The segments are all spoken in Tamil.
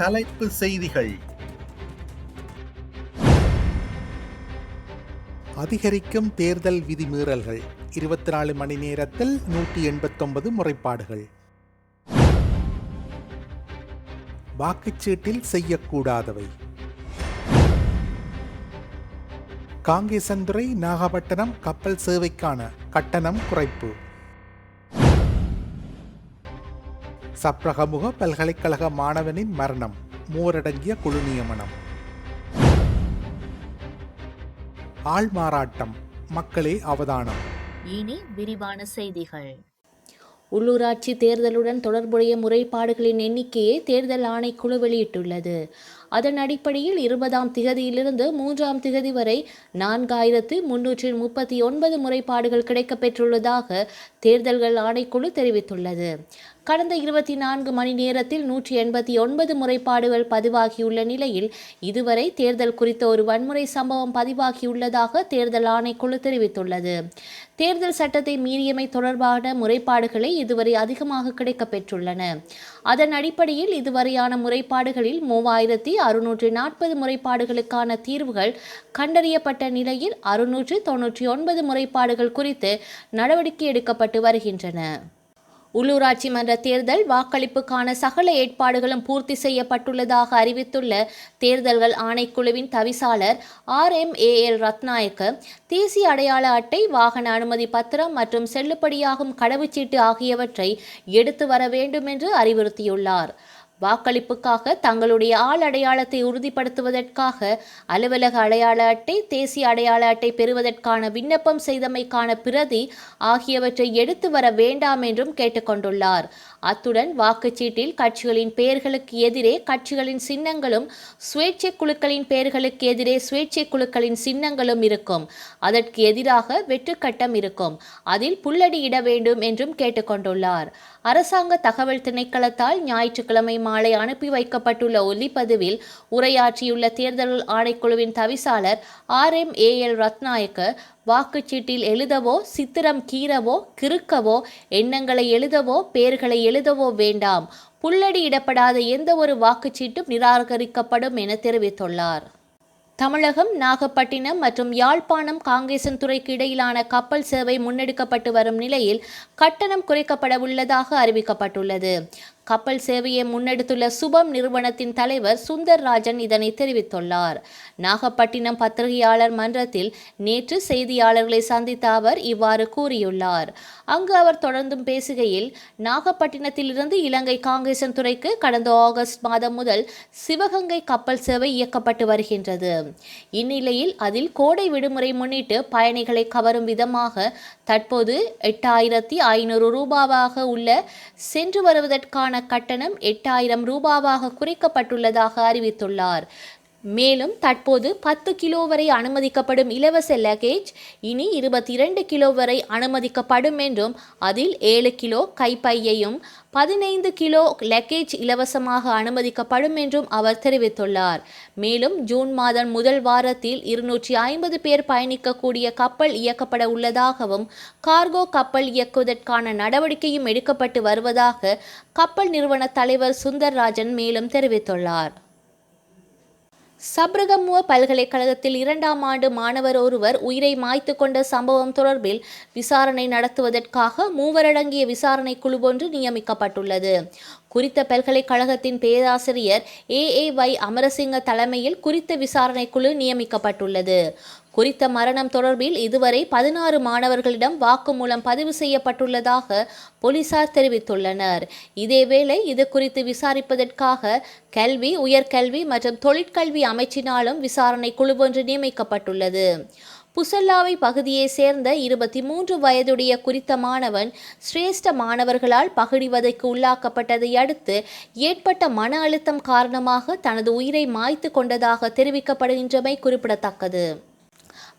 தலைப்பு செய்திகள். அதிகரிக்கும் தேர்தல் விதிமீறல்கள் இருபத்தி நாலு மணி நேரத்தில் நூற்றி எண்பத்தொன்பது முறைப்பாடுகள். வாக்குச்சீட்டில் செய்யக்கூடாதவை. காங்கேசந்துறை நாகப்பட்டினம் கப்பல் சேவைக்கான கட்டணம் குறைப்பு. சப்ரகமுக பல்கலைக்கழக மாணவனின் மரணம் மூவரடங்கிய குழு நியமனம். ஆள்மாறாட்டம் மக்களே அவதானம். இனி விரிவான செய்திகள். உள்ளூராட்சி தேர்தலுடன் தொடர்புடைய முறைப்பாடுகளின் எண்ணிக்கையை தேர்தல் ஆணைக்குழு வெளியிட்டுள்ளது. அதன் அடிப்படையில் இருபதாம் திகதியிலிருந்து மூன்றாம் திகதி வரை நான்காயிரத்து முன்னூற்றி முப்பத்தி ஒன்பது முறைப்பாடுகள் கிடைக்கப்பெற்றுள்ளதாக தேர்தல்கள் ஆணைக்குழு தெரிவித்துள்ளது. கடந்த இருபத்தி நான்கு மணி நேரத்தில் நூற்றி எண்பத்தி ஒன்பது முறைப்பாடுகள் பதிவாகியுள்ள நிலையில் இதுவரை தேர்தல் குறித்த ஒரு வன்முறை சம்பவம் பதிவாகியுள்ளதாக தேர்தல் ஆணைக்குழு தெரிவித்துள்ளது. தேர்தல் சட்டத்தை மீறியமை தொடர்பான முறைப்பாடுகளை இதுவரை அதிகமாக கிடைக்கப்பெற்றுள்ளன அதன் அடிப்படையில் இதுவரையான முறைப்பாடுகளில் மூவாயிரத்தி அறுநூற்றி நாற்பது முறைப்பாடுகளுக்கான தீர்வுகள் கண்டறியப்பட்ட நிலையில் அறுநூற்று தொன்னூற்றி ஒன்பது முறைப்பாடுகள் குறித்து நடவடிக்கை எடுக்கப்பட்டு வருகின்றன. உள்ளூராட்சி மன்ற தேர்தல் வாக்களிப்புக்கான சகல ஏற்பாடுகளும் பூர்த்தி செய்யப்பட்டுள்ளதாக அறிவித்துள்ள தேர்தல்கள் ஆணைக்குழுவின் தவிசாளர் R M A L Ratnayake தேசிய அடையாள அட்டை வாகன அனுமதி பத்திரம் மற்றும் செல்லுபடியாகும் கடவுச்சீட்டு ஆகியவற்றை எடுத்து வர வேண்டும் என்று அறிவுறுத்தியுள்ளார். வாக்களிப்புக்காக தங்களுடைய ஆள் அடையாளத்தை உறுதிப்படுத்துவதற்காக அலுவலக அடையாள அட்டை தேசிய அடையாள அட்டை பெறுவதற்கான விண்ணப்பம் செய்தமைக்கான பிரதி ஆகியவற்றை எடுத்து வர வேண்டாம் என்றும் கேட்டுக்கொண்டுள்ளார். அத்துடன் வாக்குச்சீட்டில் கட்சிகளின் பெயர்களுக்கு எதிரே கட்சிகளின் சின்னங்களும் சுயேட்சை குழுக்களின் பெயர்களுக்கு எதிரே சுயேட்சை குழுக்களின் சின்னங்களும் இருக்கும். அதற்கு எதிராக வெற்றுக்கட்டம் இருக்கும். அதில் புள்ளடி இட வேண்டும் என்றும் கேட்டுக்கொண்டுள்ளார். அரசாங்க தகவல் திணைக்களத்தால் ஞாயிற்றுக்கிழமை மாலை அனுப்பி வைக்கப்பட்டுள்ள ஒலிப்பதிவில் உரையாற்றியுள்ள தேர்தல் ஆணைக்குழுவின் தவிசாளர் R M A L Ratnayake வாக்குச்சீட்டில் எழுதவோ சித்திரம் கீறவோ கிறுக்கவோ எண்ணங்களை எழுதவோ பெயர்களை எழுதவோ வேண்டாம். புள்ளடி இடப்படாத எந்த ஒரு வாக்குச்சீட்டும் நிராகரிக்கப்படும் என தெரிவித்துள்ளார். தமிழகம் நாகப்பட்டினம் மற்றும் யாழ்ப்பாணம் காங்கேசன்துறைக்கு இடையிலான கப்பல் சேவை முன்னெடுக்கப்பட்டு வரும் நிலையில் கட்டணம் குறைக்கப்பட உள்ளதாக அறிவிக்கப்பட்டுள்ளது. கப்பல் சேவையை முன்னெடுத்துள்ள சுபம் நிறுவனத்தின் தலைவர் சுந்தர் ராஜன் இதனை தெரிவித்துள்ளார். நாகப்பட்டினம் பத்திரிகையாளர் மன்றத்தில் நேற்று செய்தியாளர்களை சந்தித்த அவர் இவ்வாறு கூறியுள்ளார். அங்கு அவர் தொடர்ந்தும் பேசுகையில் நாகப்பட்டினத்திலிருந்து இலங்கை காங்கேசன் துறைக்கு கடந்த ஆகஸ்ட் மாதம் முதல் சிவகங்கை கப்பல் சேவை இயக்கப்பட்டு வருகின்றது. இந்நிலையில் அதில் கோடை விடுமுறை முன்னிட்டு பயணிகளை கவரும் விதமாக தற்போது எட்டாயிரத்தி ஐநூறு ரூபாவாக உள்ள சென்று வருவதற்கான கட்டணம் எட்டாயிரம் ரூபாவாக குறைக்கப்பட்டுள்ளதாக அறிவித்துள்ளார். மேலும் தற்போது பத்து கிலோ வரை அனுமதிக்கப்படும் இலவச லக்கேஜ் இனி இருபத்தி இரண்டு கிலோ வரை அனுமதிக்கப்படும் என்றும் அதில் ஏழு கிலோ கைப்பையையும் பதினைந்து கிலோ லக்கேஜ் இலவசமாக அனுமதிக்கப்படும் என்றும் அவர் தெரிவித்துள்ளார். மேலும் ஜூன் மாதம் முதல் வாரத்தில் இருநூற்றி ஐம்பது பேர் பயணிக்கக்கூடிய கப்பல் இயக்கப்பட உள்ளதாகவும் கார்கோ கப்பல் இயக்குவதற்கான நடவடிக்கையும் எடுக்கப்பட்டு வருவதாக கப்பல் நிறுவன தலைவர் சுந்தர்ராஜன் மேலும் தெரிவித்துள்ளார். சப்ரகமுவ பல்கலைக்கழகத்தில் இரண்டாம் ஆண்டு மாணவர் ஒருவர் உயிரை மாய்த்து கொண்ட சம்பவம் தொடர்பில் விசாரணை நடத்துவதற்காக மூவரடங்கிய விசாரணை குழு ஒன்று நியமிக்கப்பட்டுள்ளது. குறித்த பல்கலைக்கழகத்தின் பேராசிரியர் ஏ ஏ வை அமரசிங்க தலைமையில் குறித்த விசாரணை குழு நியமிக்கப்பட்டுள்ளது. குறித்த மரணம் தொடர்பில் இதுவரை பதினாறு மாணவர்களிடம் வாக்குமூலம் பதிவு செய்யப்பட்டுள்ளதாக போலீசார் தெரிவித்துள்ளனர். இதேவேளை இது குறித்து விசாரிப்பதற்காக கல்வி உயர்கல்வி மற்றும் தொழிற்கல்வி அமைச்சினாலும் விசாரணை குழு ஒன்று நியமிக்கப்பட்டுள்ளது. புசல்லாவை பகுதியை சேர்ந்த இருபத்தி மூன்று வயதுடைய குறித்த மாணவன் சிரேஷ்ட மாணவர்களால் பகுடிவதைக்கு உள்ளாக்கப்பட்டதை அடுத்து ஏற்பட்ட மன அழுத்தம் காரணமாக தனது உயிரை மாய்த்து கொண்டதாக தெரிவிக்கப்படுகின்றமை குறிப்பிடத்தக்கது.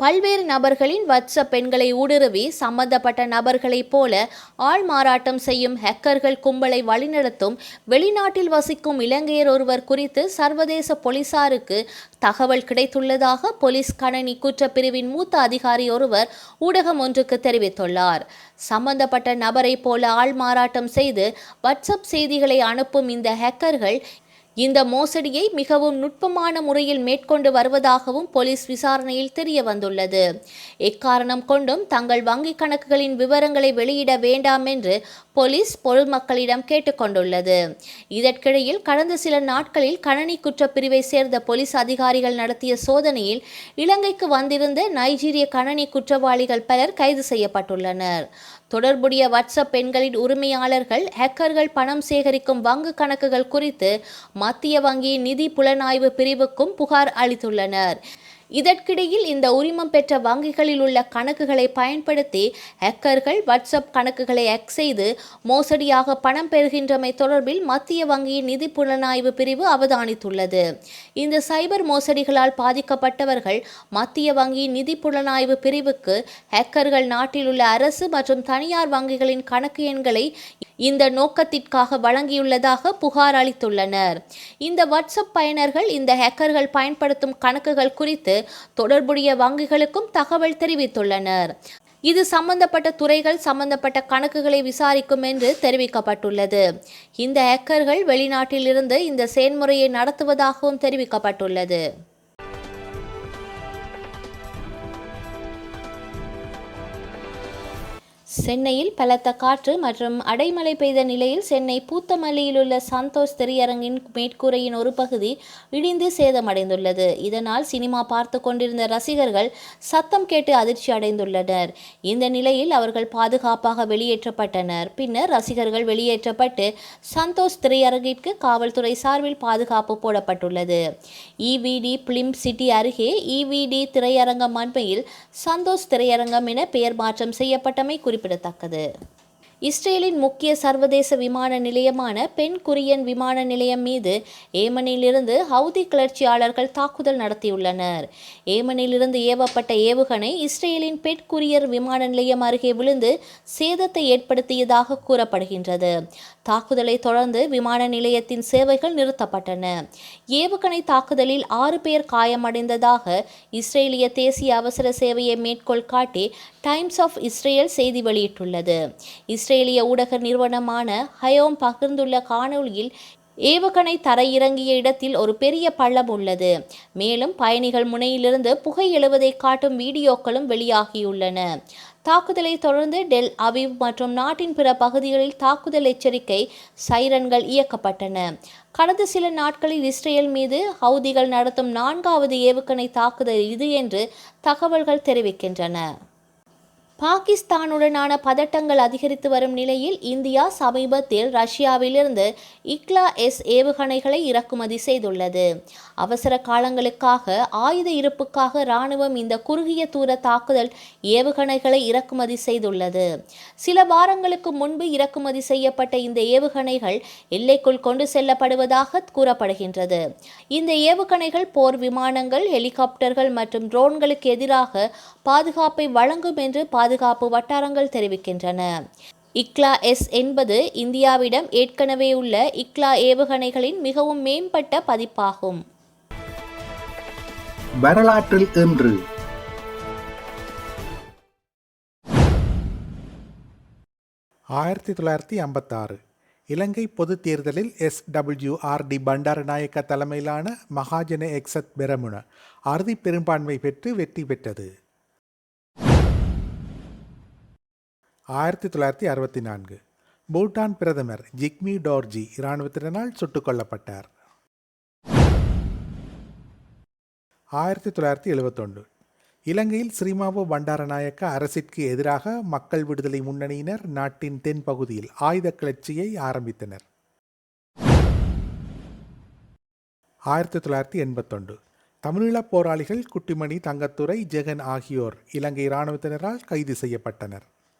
பல்வேறு நபர்களின் வாட்ஸ்அப் பெண்களை ஊடுருவி சம்பந்தப்பட்ட நபர்களைப் போல ஆள் மாறாட்டம் செய்யும் ஹேக்கர்கள் கும்பலை வழிநடத்தும் வெளிநாட்டில் வசிக்கும் இலங்கையர் ஒருவர் குறித்து சர்வதேச போலீசாருக்கு தகவல் கிடைத்துள்ளதாக போலீஸ் கணனி குற்றப்பிரிவின் மூத்த அதிகாரி ஒருவர் ஊடகம் ஒன்றுக்கு தெரிவித்துள்ளார். சம்பந்தப்பட்ட நபரைப் போல ஆள் மாறாட்டம் செய்து வாட்ஸ்அப் செய்திகளை அனுப்பும் இந்த ஹேக்கர்கள் இந்த மோசடியை மிகவும் நுட்பமான முறையில் மேற்கொண்டு வருவதாகவும் போலீஸ் விசாரணையில் தெரிய வந்துள்ளது. எக்காரணம் கொண்டும் தங்கள் வங்கிக் கணக்குகளின் விவரங்களை வெளியிட வேண்டாம் என்று போலீஸ் பொதுமக்களிடம் கேட்டுக்கொண்டுள்ளது. இதற்கிடையில் கடந்த சில நாட்களில் கணனி குற்றப்பிரிவை சேர்ந்த போலீஸ் அதிகாரிகள் நடத்திய சோதனையில் இலங்கைக்கு வந்திருந்த நைஜீரிய கணனி குற்றவாளிகள் பலர் கைது செய்யப்பட்டுள்ளனர். தொடர்புடைய வாட்ஸ்அப் பெண்களின் உரிமையாளர்கள் ஹேக்கர்கள் பணம் சேகரிக்கும் வங்கு கணக்குகள் குறித்து மத்திய வங்கியின் நிதி புலனாய்வு பிரிவுக்கும் புகார் அளித்துள்ளனர். இதற்கிடையில் இந்த உரிமம் பெற்ற வங்கிகளில் உள்ள கணக்குகளை பயன்படுத்தி ஹேக்கர்கள் வாட்ஸ்அப் கணக்குகளை ஹேக் செய்து மோசடியாக பணம் பெறுகின்றமை தொடர்பில் மத்திய வங்கியின் நிதி புலனாய்வு பிரிவு அவதானித்துள்ளது. இந்த சைபர் மோசடிகளால் பாதிக்கப்பட்டவர்கள் மத்திய வங்கியின் நிதி புலனாய்வு பிரிவுக்கு ஹேக்கர்கள் நாட்டில் உள்ள அரசு மற்றும் தனியார் வங்கிகளின் கணக்கு எண்களை இந்த நோக்கத்திற்காக வழங்கியுள்ளதாக புகார் அளித்துள்ளனர். இந்த வாட்ஸ்அப் பயனர்கள் இந்த ஹேக்கர்கள் பயன்படுத்தும் கணக்குகள் குறித்து தொடர்புடைய வங்கிகளுக்கும் தகவல் தெரிவித்துள்ளனர். இது சம்பந்தப்பட்ட துறைகள் சம்பந்தப்பட்ட கணக்குகளை விசாரிக்கும் என்று தெரிவிக்கப்பட்டுள்ளது. இந்த ஹேக்கர்கள் வெளிநாட்டிலிருந்து இந்த செயல்முறையை நடத்துவதாகவும் தெரிவிக்கப்பட்டுள்ளது. சென்னையில் பலத்த காற்று மற்றும் அடைமழை பெய்த நிலையில் சென்னை பூத்தமல்லியில் உள்ள சந்தோஷ் திரையரங்கின் மேற்கூரையின் ஒரு பகுதி இடிந்து சேதமடைந்துள்ளது. இதனால் சினிமா பார்த்து கொண்டிருந்த ரசிகர்கள் சத்தம் கேட்டு அதிர்ச்சி அடைந்துள்ளனர். இந்த நிலையில் அவர்கள் பாதுகாப்பாக வெளியேற்றப்பட்டனர். பின்னர் ரசிகர்கள் வெளியேற்றப்பட்டு சந்தோஷ் திரையரங்கிற்கு காவல்துறை சார்பில் பாதுகாப்பு போடப்பட்டுள்ளது. இவிடி பிலிம் சிட்டி அருகே இவிடி திரையரங்கம் அண்மையில் சந்தோஷ் திரையரங்கம் என பெயர் மாற்றம் செய்யப்பட்டமை குறிப்பிடத்தக்கது இஸ்ரேலின் முக்கிய சர்வதேச விமான நிலையமான பென் குரியன் விமான நிலையம் மீது ஏமனிலிருந்து ஹவுதி கிளர்ச்சியாளர்கள் தாக்குதல் நடத்தியுள்ளனர். ஏமனிலிருந்து ஏவப்பட்ட ஏவுகணை இஸ்ரேலின் பெட் குரியர் விமான நிலையம் அருகே விழுந்து சேதத்தை ஏற்படுத்தியதாக கூறப்படுகின்றது. தாக்குதலை தொடர்ந்து விமான நிலையத்தின் சேவைகள் நிறுத்தப்பட்டன. ஏவுகணை தாக்குதலில் ஆறு பேர் காயமடைந்ததாக இஸ்ரேலிய தேசிய அவசர சேவையை மேற்கோள் காட்டி டைம்ஸ் ஆஃப் இஸ்ரேல் செய்தி வெளியிட்டுள்ளது. இஸ்ரேலிய ஊடக நிறுவனமான ஹயோம் பகிர்ந்துள்ள காணொளியில் ஏவுகணை தரையிறங்கிய இடத்தில் ஒரு பெரிய பள்ளம் உள்ளது. மேலும் பயணிகள் முனையிலிருந்து புகை எழுவதை காட்டும் வீடியோக்களும் வெளியாகியுள்ளன. தாக்குதலை தொடர்ந்து டெல் அவிவ் மற்றும் நாட்டின் பிற பகுதிகளில் தாக்குதல் எச்சரிக்கை சைரன்கள் இயக்கப்பட்டன. கடந்த சில நாட்களில் இஸ்ரேல் மீது ஹவுதிகள் நடத்தும் நான்காவது ஏவுகணை தாக்குதல் இது என்று தகவல்கள் தெரிவிக்கின்றன. பாகிஸ்தானுடனான பதட்டங்கள் அதிகரித்து வரும் நிலையில் இந்தியா சமீபத்தில் ரஷ்யாவிலிருந்து இக்லா எஸ் ஏவுகணைகளை இறக்குமதி செய்துள்ளது. அவசர காலங்களுக்காக ஆயுத இருப்புக்காக இராணுவம் இந்த குறுகிய தூர தாக்குதல் ஏவுகணைகளை இறக்குமதி செய்துள்ளது. சில வாரங்களுக்கு முன்பு இறக்குமதி செய்யப்பட்ட இந்த ஏவுகணைகள் எல்லைக்குள் கொண்டு செல்லப்படுவதாக கூறப்படுகின்றது. இந்த ஏவுகணைகள் போர் விமானங்கள் ஹெலிகாப்டர்கள் மற்றும் ட்ரோன்களுக்கு எதிராக பாதுகாப்பை வழங்கும் என்று பாதுகாப்பு வட்டாரங்கள் தெரிவிக்கின்றன. இக்லா எஸ் என்பது இந்தியாவிடம் ஏற்கனவே உள்ள இக்லா ஏவுகணைகளின் மிகவும் மேம்பட்ட பதிப்பாகும். வரலாற்றில் இன்று. ஆயிரத்தி தொள்ளாயிரத்தி ஐம்பத்தாறு. இலங்கை பொதுத் தேர்தலில் S W R D Bandaranaike தலைமையிலான மகாஜன எக்ஸத் பெரமுன அறுதி பெரும்பான்மை பெற்று வெற்றி பெற்றது. ஆயிரத்தி தொள்ளாயிரத்தி அறுபத்தி நான்கு. பூட்டான் பிரதமர் ஜிக்மி டோர்ஜி இராணுவத்தினரால் சுட்டுக் கொல்லப்பட்டார் ஆயிரத்தி தொள்ளாயிரத்தி எழுபத்தொன்று. இலங்கையில் ஸ்ரீமாவோ பண்டாரநாயக்க அரசிற்கு எதிராக மக்கள் விடுதலை முன்னணியினர் நாட்டின் தென்பகுதியில் ஆயுத கிளர்ச்சியை ஆரம்பித்தனர். ஆயிரத்தி தொள்ளாயிரத்தி எண்பத்தொன்று. தமிழீழப் போராளிகள் குட்டிமணி தங்கத்துறை ஜெகன் ஆகியோர் இலங்கை இராணுவத்தினரால் கைது செய்யப்பட்டனர்.